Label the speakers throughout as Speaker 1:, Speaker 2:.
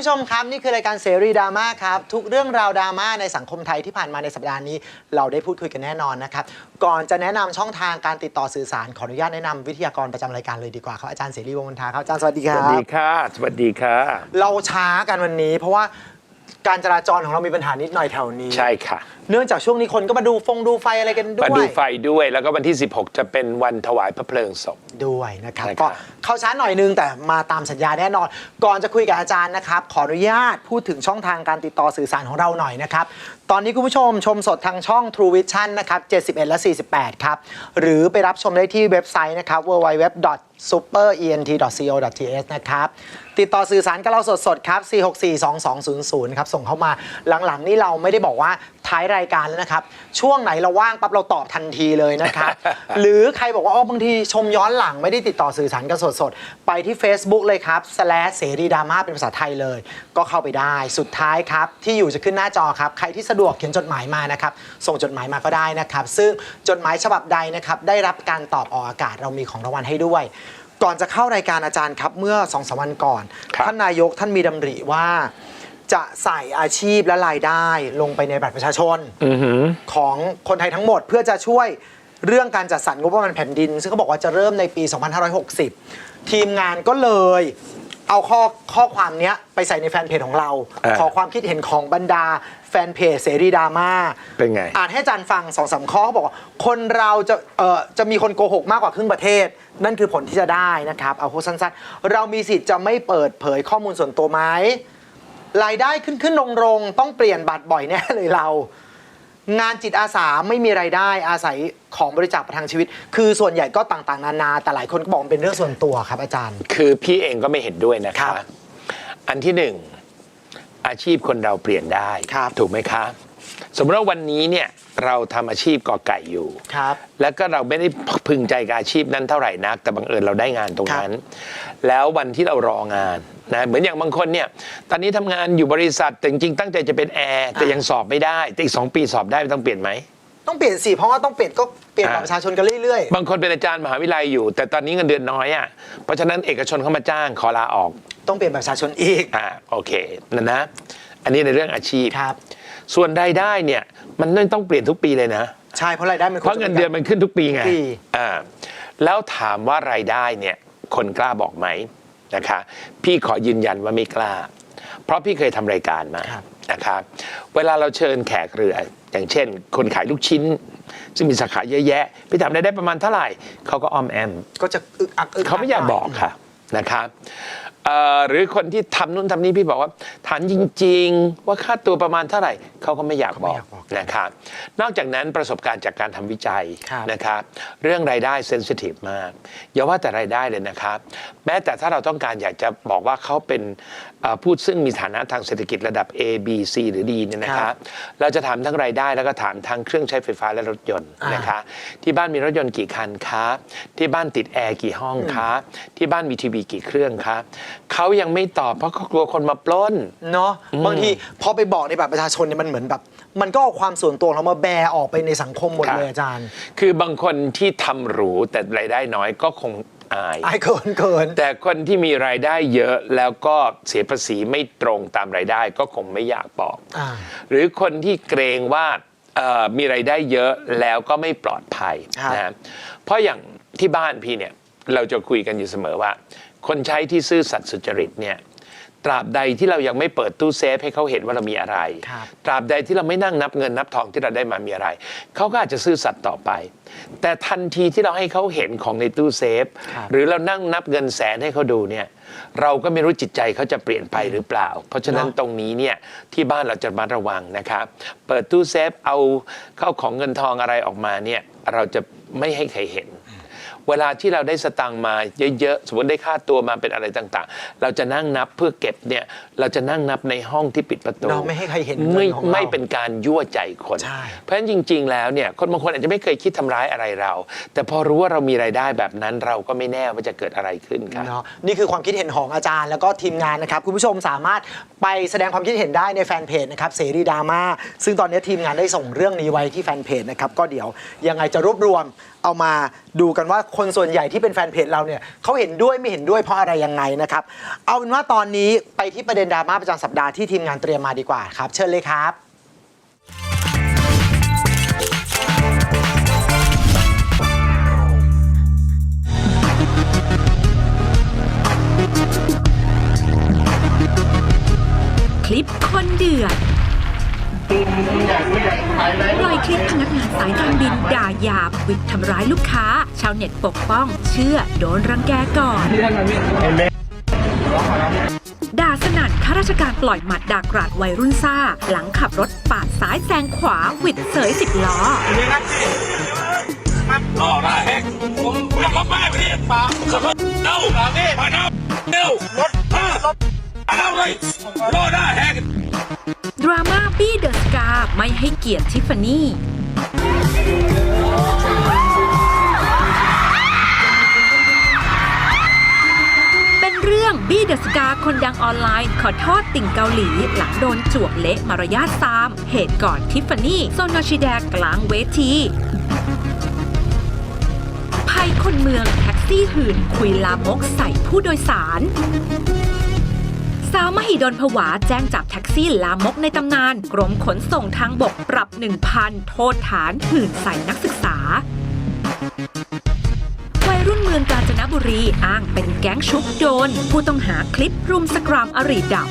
Speaker 1: วัสดีครับคุณผู้ชมครับ นี่คือรายการเสรีดราม่าครับ ทุกเรื่องราวดราม่าในสังคมไทยที่ผ่านมาในสัปดาห์นี้ เราได้พูดคุยกันแน่นอนนะครับ ก่อนจะแนะนำช่องทางการติดต่อสื่อสาร ขออนุญาตแนะนำวิทยากรประจำรายการเลยดีกว่าครับอาจารย์เสรีวงศ์มนทาครับอาจารย์สวัสดีค
Speaker 2: ส
Speaker 1: รับ
Speaker 2: วัสดีค่ะ สวัสดีค่ะ
Speaker 1: เราช้ากันวันนี้เพราะว่า การจราจรของเรามีปัญหานิดหน่อยแถวนี้
Speaker 2: ใช่ค่ะ
Speaker 1: เนื่องจากช่วงนี้คนก็มาดูฟงดูไฟอะไรกันด้
Speaker 2: มา
Speaker 1: วย
Speaker 2: ดูไฟด้วยแล้วก็วันที่ 16 จะเป็นวันถวายพระเพลิงศพ
Speaker 1: ด้วยนะครับ
Speaker 2: นะครับ
Speaker 1: ก็เข้าช้าหน่อยนึงแต่มาตามสัญญาแน่นอน ก่อนจะคุยกับอาจารย์นะครับ ขออนุญาตพูดถึงช่องทางการติดต่อสื่อสารของเราหน่อยนะครับ ตอนนี้คุณผู้ชมชมสดทางช่อง True Vision นะครับ 71 และ 48 ครับ หรือไปรับชมได้ที่เว็บไซต์นะครับ www.superent.co.th นะครับ ติดต่อสื่อสารกับเราสดๆ ครับ 4642200 ครับ ส่งเข้ามาหลังๆ นี่เราไม่ได้บอกว่า ท้ายรายการแล้วนะครับ ช่วงไหนเราว่างปั๊บเราตอบทันทีเลยนะครับ หรือใครบอกว่าอ๋อบางทีชมย้อนหลังไม่ได้ติดต่อสื่อสารกันสดๆ ไปที่ Facebook เลยครับ slash เสรีดราม่าเป็นภาษาไทยเลย ก็เข้าไปได้สุดท้ายครับ ที่อยู่จะขึ้นหน้าจอครับ ใครที่สะดวกเขียนจดหมายมานะครับ ส่งจดหมายมาก็ได้นะครับ ซึ่งจดหมายฉบับใดนะครับได้รับการตอบออกอากาศเรามีของรางวัลให้ด้วยก่อนจะเข้ารายการอาจารย์ครับเมื่อสองสามวันก่อน
Speaker 2: ครับ
Speaker 1: ท่านนายกท่านมีดำริว่า จะใส่อาชีพและรายได้ลงไปในบัตรประชาชน
Speaker 2: อือหือ
Speaker 1: ของคนไทยทั้งหมดเพื่อจะช่วยเรื่องการจัดสรรงบประมาณแผ่นดิน ซึ่งเขาบอกว่าจะเริ่มในปี 2560 ทีมงานก็เลยเอาข้อข้อความเนี้ยไปใส่ในแฟนเพจของเรา
Speaker 2: อ่า
Speaker 1: ขอความคิดเห็นของบรรดาแฟนเพจเสรีดราม่า
Speaker 2: เป็นไง
Speaker 1: อ่านให้อาจารย์ฟังสองสามข้อเขาบอกว่า คนเราจะเอ่อจะมีคนโกหกมากกว่าครึ่งประเทศ นั่นคือผลที่จะได้นะครับ เอาโพสต์สั้นๆ เรามีสิทธิ์จะไม่เปิดเผยข้อมูลส่วนตัวไหม รายได้ขึ้นขึ้นลงลงๆต้องเปลี่ยนบัตรบ่อยแน่เลยเรา งานจิตอาสาไม่มีไรายได้อาศัยของบริจาคประทังชีวิต คือส่วนใหญ่ก็ต่างๆ นานา แต่หลายคนก็บอกมันเป็นเรื่องส่วนตัวครับอาจารย์
Speaker 2: คือพี่เองก็ไม่เห็นด้วยนะ
Speaker 1: ครั
Speaker 2: คะ
Speaker 1: บ
Speaker 2: อันที่หนึ่งอาชีพคนเราเปลี่ยนได้
Speaker 1: ครับ
Speaker 2: ถูกไหมคะ สมมติว่าวันนี้เนี่ยเราทำอาชีพกอไก่อยู่
Speaker 1: ครับ
Speaker 2: แล้วก็เราไม่ได้พึงใจกับอาชีพนั้นเท่าไหร่นัก แต่บังเอิญเราได้งานตรงนั้น แล้ววันที่เรารองาน นะเหมือนอย่างบางคนเนี่ยตอนนี้ทำงานอยู่บริษัทแต่จริงๆตั้งใจจะเป็นแอร์แต่
Speaker 1: อ่ายั
Speaker 2: ยังสอบไม่ได้แต่อีกสองปีสอบได้ต้องเปลี่ยนไหม
Speaker 1: ต้องเปลี่ยนสิเพราะว่าต้องเปลี่ยนก็เปลี่ยนบัตร
Speaker 2: อ่า
Speaker 1: ประชาชนกันเรื่อย
Speaker 2: บางคนเป็นอาจารย์มหาวิทยาลัยอยู่ แต่ตอนนี้เงินเดือนน้อยอะเพราะฉะนั้นเอกชนเข้ามาจ้างขอลาออก
Speaker 1: ๆต้องเปลี่ยนบัตรประชาชนอีก
Speaker 2: อ่าโอเคนั่นนะ อันนี้ในเรื่องอาชีพ
Speaker 1: ครับ
Speaker 2: ส่วนรายได้เนี่ยมันไม่ต้องเปลี่ยนทุกปีเลยนะ
Speaker 1: ใช่เพราะรายได้มัน
Speaker 2: เพราะเงินเดือนมันขึ้นทุกปีไง
Speaker 1: ทุกปี
Speaker 2: อ่าแล้วถามว่ารายได้เนี่ยคนกล้าบอกไหม นะคะ พี่ขอยืนยันว่าไม่กล้า เพราะพี่เคยทำรายการมา
Speaker 1: ครับ
Speaker 2: นะคะเวลาเราเชิญแขกเรือ อย่างเช่น คนขายลูกชิ้น ซึ่งมีสาขาเยอะแยะ พี่ถามรายได้ประมาณเท่าไหร่เขาก็อ้อมแอม
Speaker 1: ก็จะอึกอักอึก
Speaker 2: เขาไม่อยากบอกค่ะนะครับเอ่อหรือคนที่ทำนู่นทำนี่พี่บอกว่าฐานจริง ๆ ว่าค่าตัวประมาณเท่าไหร่เขาก็ไม่อยากบอกนะครับนอกจากนั้นประสบการณ์จากการทำวิจัย
Speaker 1: ครับ
Speaker 2: นะครับเรื่องรายได้เซนซิทีฟมากอย่าว่าแต่รายได้เลยนะครับ แม้แต่ถ้าเราต้องการอยากจะบอกว่าเขาเป็นเอ่อผู้ซึ่งมีฐานะทางเศรษฐกิจระดับ A B C หรือ D เนี่ยนะครับเราจะถามทั้งรายได้แล้วก็ถามทั้งเครื่องใช้ไฟฟ้าและรถยนต์
Speaker 1: อ่าน
Speaker 2: นะคะ ที่บ้านมีรถยนต์กี่คันคะที่บ้านติดแอร์กี่ห้องคะที่บ้านมีทีวีกี่เครื่องคะเขายังไม่ตอบเพราะเขากลัวคนมาปล้น
Speaker 1: เนาะบางทีพอไปบอกในบัตรประชาชนเนี่ยมันเหมือนแบบ มันก็เอาความส่วนตัวของเรามาแบร์ออกไปในสังคมหมด
Speaker 2: ครับ
Speaker 1: เลยอาจารย์
Speaker 2: คือบางคนที่ทำหรูแต่รายได้น้อยก็คง อาย
Speaker 1: ไอ้เกินเกิน
Speaker 2: แต่คนที่มีรายได้เยอะแล้วก็เสียภาษีไม่ตรงตามรายได้ก็คงไม่อยากบอก
Speaker 1: อ่า
Speaker 2: หรือคนที่เกรงว่าเอ่อมีรายได้เยอะแล้วก็ไม่ปลอดภัย
Speaker 1: ครับ
Speaker 2: นะเพราะอย่างที่บ้านพี่เนี่ยเราจะคุยกันอยู่เสมอว่า คนใช้ที่ซื่อสัตย์สุจริตเนี่ย ตราบใดที่เรายังไม่เปิดตู้เซฟให้เขาเห็นว่าเรามีอะไร
Speaker 1: ครับ
Speaker 2: ตราบใดที่เราไม่นั่งนับเงินนับทองที่เราได้มามีอะไร เขาก็อาจจะซื่อสัตย์ต่อไป แต่ทันทีที่เราให้เขาเห็นของในตู้เซฟ
Speaker 1: ครับ
Speaker 2: หรือเรานั่งนับเงินแสนให้เขาดูเนี่ยเราก็ไม่รู้จิตใจเขาจะเปลี่ยนไปหรือเปล่า เพราะฉะนั้น
Speaker 1: เนอะ
Speaker 2: ตรงนี้เนี่ยที่บ้านเราจะระมาระวังนะครับ เปิดตู้เซฟเอาเข้าของเงินทองอะไรออกมาเนี่ยเราจะไม่ให้ใครเห็น เวลาที่เราได้สตังค์มาเยอะๆ สมมติได้ค่าตัวมาเป็นอะไรต่างๆ เราจะนั่งนับเพื่อเก็บเนี่ย เราจะนั่งนับในห้องที่ปิดประตู
Speaker 1: เราไม่ให้ใครเห็นเงิน
Speaker 2: ไม่
Speaker 1: ของเรา
Speaker 2: ไม่เป็นการยั่วใจคน
Speaker 1: ใช่
Speaker 2: เพราะฉะนั้นจริง ๆ แล้วเนี่ยคนบางคนอาจจะไม่เคยคิดทำร้ายอะไรเรา แต่พอรู้ว่าเรามีรายได้แบบนั้นเราก็ไม่แน่ว่าจะเกิดอะไรขึ้นครับ
Speaker 1: เนาะนี่คือความคิดเห็นของอาจารย์แล้วก็ทีมงานนะครับคุณผู้ชมสามารถไปแสดงความคิดเห็นได้ในแฟนเพจนะครับเสรีดราม่าซึ่งตอนนี้ทีมงานได้ส่งเรื่องนี้ไว้ที่แฟนเพจนะครับก็เดี๋ยวยังไงจะรวบรวมเอามาดูกันว่าคนส่วนใหญ่ที่เป็นแฟนเพจเราเนี่ยเขาเห็นด้วยไม่เห็นด้วยเพราะอะไรยังไงนะครับ เอาเป็นว่าตอนนี้ไปที่ประเด็นดราม่าประจำสัปดาห์ที่ทีมงานเตรียมมาดีกว่าครับ เชิญเลยครับ
Speaker 3: คลิปคนเดือด ปล่อยคลิปพนักงานสายการบินด่าหยาบวิดทำร้ายลูกค้า ชาวเน็ตปกป้อง เชื่อโดนรังแกก่อนด่าสนั่นข้าราชการปล่อยหมัดด่ากราดวัยรุ่นซ่า หลังขับรถปาดซ้ายแซงขวาวิดเสยสิบล้อ
Speaker 4: รอได้ผมแล้วก็แม่พี่ปาขับรถเร็วมาเร็วเร็วรถรถ อาเลยรอด้แหก
Speaker 3: ดราม่าบี้เดอะสกาไม่ให้เกียรติทิฟฟานี่ เป็นเรื่องบี้เดอะสกาคนดังออนไลน์ ขอโทษติ่งเกาหลี หลังโดนจวกเละมารยาทซาม เหตุก่อนทิฟฟานี่โซนาชิแดกกลางเวทีภัยคนเมืองแท็กซี่หื่นคุยลามกใส่ผู้โดยสาร สาวมหิดลผวาแจ้งจับแท็กซี่ลามกในตำนาน กรมขนส่งทางบกปรับ 1,000 โทษฐานหื่นใส่นักศึกษา วัยรุ่นเมืองกาญจนบุรีอ้างเป็นแก๊งชุบโดน ผู้ต้องหาคลิปรุมสกรามอริดับ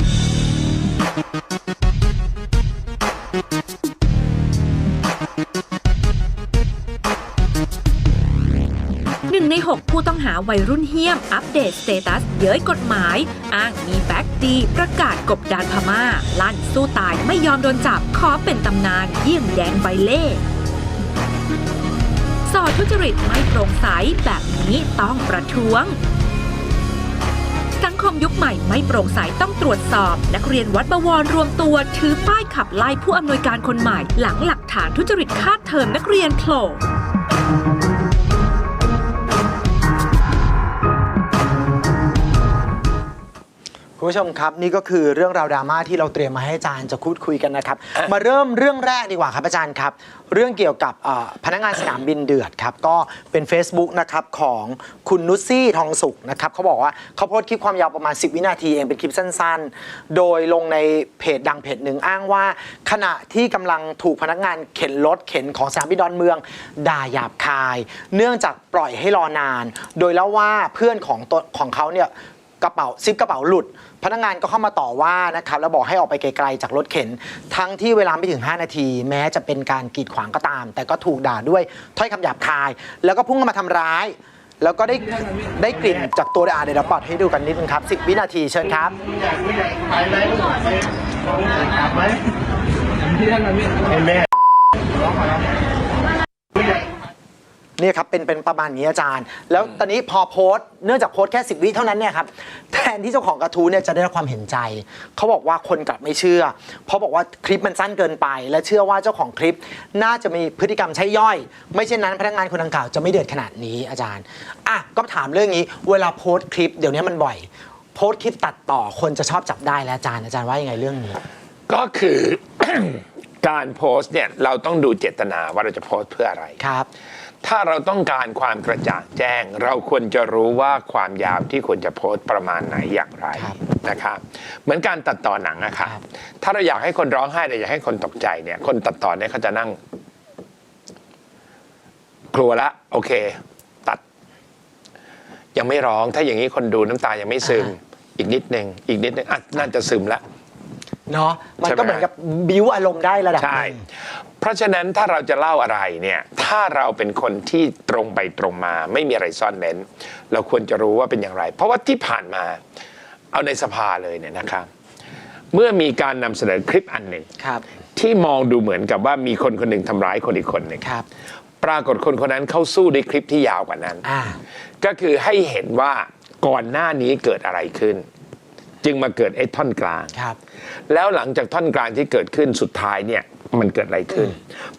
Speaker 3: ผู้ต้องหาวัยรุ่นเฮี้ยม อัปเดตสเตตัส เย้ยกฎหมาย อ้างมีแบ็กดี ประกาศกบดานพม่า ลั่นสู้ตายไม่ยอมโดนจับ ขอเป็นตำนาน เยี่ยมแดงใบเล่สอดทุจริตไม่โปร่งใสแบบนี้ต้องประท้วงสังคมยุคใหม่ไม่โปร่งใสต้องตรวจสอบ นักเรียนวัดบวรรวมตัว ถือป้ายขับไล่ผู้อำนวยการคนใหม่ หลังหลักฐานทุจริตค่าเทอมนักเรียนโผล่
Speaker 1: คุณผู้ชมครับนี่ก็คือเรื่องราวดราม่าที่เราเตรียมมาให้อาจารย์จะพูดคุยกันนะครับ มาเริ่มเรื่องแรกดีกว่าครับอาจารย์ครับ เรื่องเกี่ยวกับเอ่อพนักงานสนามบินเดือดครับ ก็เป็น Facebook นะครับของคุณนุชซี่ทองสุขนะครับเขาบอกว่าเขาโพสต์คลิปความยาวประมาณ 10 วินาทีเองเป็นคลิปสั้นๆ โดยลงในเพจดังเพจหนึ่งอ้างว่า ขณะที่กำลังถูกพนักงานเข็นรถเข็นของสนามบินดอนเมืองด่าหยาบคาย เนื่องจากปล่อยให้รอนาน โดยเล่าว่าเพื่อนของตัวของเขาเนี่ย กระเป๋าซิปกระเป๋าหลุด พนักงานก็เข้ามาต่อว่านะครับแล้วบอกให้ออกไปไกลๆจากรถเข็น ทั้งที่เวลาไม่ถึง 5 นาที แม้จะเป็นการกีดขวางก็ตาม แต่ก็ถูกด่าด้วยถ้อยคำหยาบคาย แล้วก็พุ่งเข้ามาทำร้าย แล้วก็ได้ได้กลิ่นจากตัวอาเดี๋ยวเราปลดให้ดูกันนิดนึงครับ 10 วินาทีเชิญครับ เนี่ยครับเป็นเป็นประมาณนี้อาจารย์ แล้วตอนนี้พอโพสต์เนื่องจากโพสต์แค่ 10 วิเท่านั้นเนี่ยครับแทนที่เจ้าของกระทู้เนี่ยจะได้รับความเห็นใจ เขาบอกว่าคนกลับไม่เชื่อ เพราะบอกว่าคลิปมันสั้นเกินไป และเชื่อว่าเจ้าของคลิปน่าจะมีพฤติกรรมใช้ย่อย ไม่เช่นนั้นพนักงานคนดังกล่าวจะไม่เดือดขนาดนี้อาจารย์อะก็ถามเรื่องนี้ เวลาโพสต์คลิปเดี๋ยวนี้มันบ่อย โพสต์คลิปตัดต่อคนจะชอบจับได้แล้วอาจารย์อาจารย์ว่ายังไงเรื่องนี้
Speaker 2: ก็คือ การโพสต์เนี่ยเราต้องดูเจตนาว่าเราจะโพสต์เพื่ออะไร
Speaker 1: ครับ
Speaker 2: ถ้าเราต้องการความกระจ่างแจ้ง เราควรจะรู้ว่าความยาวที่ควรจะโพสต์ประมาณไหนอย่างไร
Speaker 1: ครับ
Speaker 2: นะครับเหมือนการตัดต่อหนังอะครับ
Speaker 1: ครับ
Speaker 2: ถ้าเราอยากให้คนร้องไห้แต่อยากให้คนตกใจเนี่ย คนตัดต่อเนี่ยเขาจะนั่ง กลัวละ โอเค ตัด ยังไม่ร้อง ถ้าอย่างนี้คนดูน้ำตายังไม่ซึม อีกนิดหนึ่งอีกนิดหนึ่งอะน่าจะซึมละ
Speaker 1: เนาะมัน
Speaker 2: ใช่ไหม
Speaker 1: ก็เหมือนกับบิวอารมณ์ได้ระดับห
Speaker 2: ใช่
Speaker 1: นึ่ง
Speaker 2: เพราะฉะนั้นถ้าเราจะเล่าอะไรเนี่ยถ้าเราเป็นคนที่ตรงไปตรงมา ไม่มีอะไรซ่อนเร้นเราควรจะรู้ว่าเป็นอย่างไร เพราะว่าที่ผ่านมาเอาในสภาเลยเนี่ยนะครับ เมื่อมีการนำเสนอคลิปอันหนึ่ง
Speaker 1: ครับ
Speaker 2: ที่มองดูเหมือนกับว่ามีคนคนหนึ่งทำร้ายคนอีกคนหนึ่ง
Speaker 1: ครับ
Speaker 2: ปรากฏคนคนนั้นเข้าสู้ด้วยคลิปที่ยาวกว่านั้น
Speaker 1: อ่า
Speaker 2: ก็คือให้เห็นว่าก่อนหน้านี้เกิดอะไรขึ้น จึงมาเกิดไอ้ท่อนกลาง
Speaker 1: ครับ
Speaker 2: แล้วหลังจากท่อนกลางที่เกิดขึ้นสุดท้ายเนี่ย มันเกิดอะไรขึ้น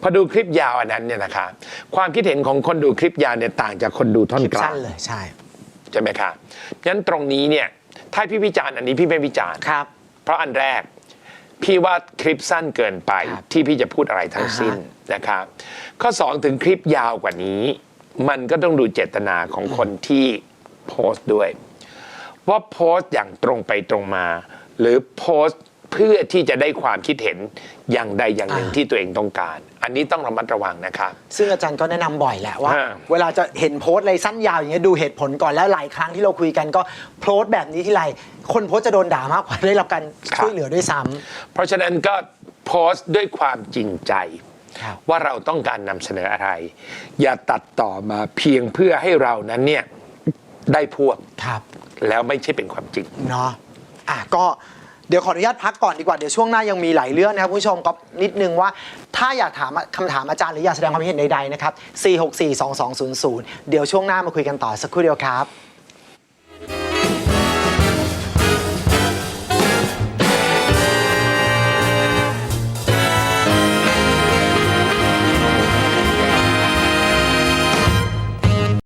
Speaker 2: พอดูคลิปยาวอันนั้นเนี่ยนะคะ ความคิดเห็นของคนดูคลิปยาวเนี่ยต่างจากคนดูท่อนกลา
Speaker 1: สั้
Speaker 2: ง
Speaker 1: นเลยใช่
Speaker 2: ใช่ไหมคะงั้นตรงนี้เนี่ยถ้าพี่วิจารณ์อันนี้พี่ไม่วิจารณ์
Speaker 1: ครับ
Speaker 2: เพราะอันแรก พี่ว่าคลิปสั้นเกินไป
Speaker 1: ครับ
Speaker 2: ที่พี่จะพูดอะไรทั้งสิ้น
Speaker 1: อ่าฮ
Speaker 2: นะครับข้อ 2 ถึงคลิปยาวกว่านี้ มันก็ต้องดูเจตนาของคนที่โพสต์ด้วย ว่าโพสต์อย่างตรงไปตรงมา หรือโพสต์ เพื่อที่จะได้ความคิดเห็นอย่างใดอย่างหนึ่ง
Speaker 1: อ่า
Speaker 2: ที่ตัวเองต้องการ อันนี้ต้องระมัดระวังนะครับ
Speaker 1: ซึ่งอาจารย์ก็แนะนำบ่อยแหละว่า
Speaker 2: ฮะ
Speaker 1: เวลาจะเห็นโพสต์อะไรสั้นยาวอย่างเงี้ยดูเหตุผลก่อนแล้วหลายครั้งที่เราคุยกันก็โพสต์แบบนี้ที่ไรคนโพสต์จะโดนด่ามากกว่าได้รับการช่วยเหลือด้วยซ้ำ
Speaker 2: เพราะฉะนั้นก็โพสต์ด้วยความจริงใจ
Speaker 1: ครับ
Speaker 2: ว่าเราต้องการนำเสนออะไร อย่าตัดต่อมาเพียงเพื่อให้เรานั้นเนี่ยได้พวก
Speaker 1: ครับ
Speaker 2: แล้วไม่ใช่เป็นความจริง
Speaker 1: เนาะอะก็ เดี๋ยวขออนุญาตพักก่อนดีกว่า เดี๋ยวช่วงหน้ายังมีหลายเรื่องนะครับผู้ชมก็นิดนึงว่า ถ้าอยากถามคำถามอาจารย์หรืออยากแสดงความคิดเห็นใดๆนะครับ 4642200 เดี๋ยวช่วงหน้ามาคุยกันต่อสักครู่เดียวครับ